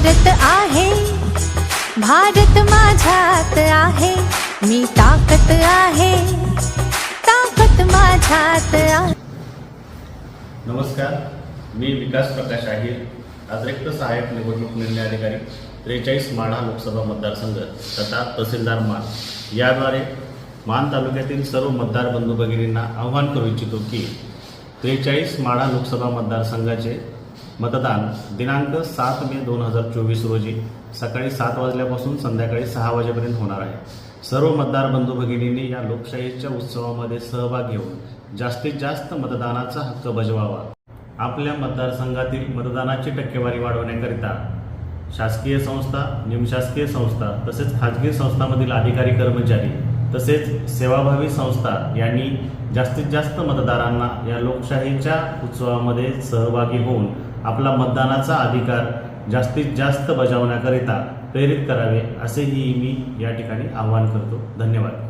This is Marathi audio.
भारत आहे. भारत माझ्यात आहे. मी ताकत आहे. ताकत माझ्यात आहे. नमस्कार मी विकास प्रकाश आहे. अतिरिक्त सहाय्यक निवडणूक निर्णय अधिकारी त्रेचाळीस माढा लोकसभा मतदारसंघ तथा तहसीलदार मान याद्वारे मान तालुक्यातील सर्व मतदार बंधू भगिनींना आव्हान करू इच्छितो की त्रेचाळीस माढा लोकसभा मतदारसंघाचे मतदान दिनांक सात मे दोन हजार चोवीस रोजी सकाळी सात वाजल्यापासून संध्याकाळी सहा वाजेपर्यंत होणार आहे. सर्व मतदार बंधू भगिनींनी या लोकशाहीच्या उत्सवामध्ये सहभाग घेऊन जास्तीत जास्त मतदानाचा हक्क बजवावा. आपल्या मतदारसंघातील मतदानाची टक्केवारी वाढवण्याकरिता शासकीय संस्था निमशासकीय संस्था तसेच खाजगी संस्थांमधील अधिकारी कर्मचारी तसेच सेवाभावी संस्था यांनी जास्तीत जास्त मतदारांना या लोकशाहीच्या उत्सवामध्ये सहभागी होऊन आपला मतदानाचा अधिकार जास्तीत जास्त बजावण्याकरिता प्रेरित करावे असेही मी या ठिकाणी आवाहन करतो. धन्यवाद.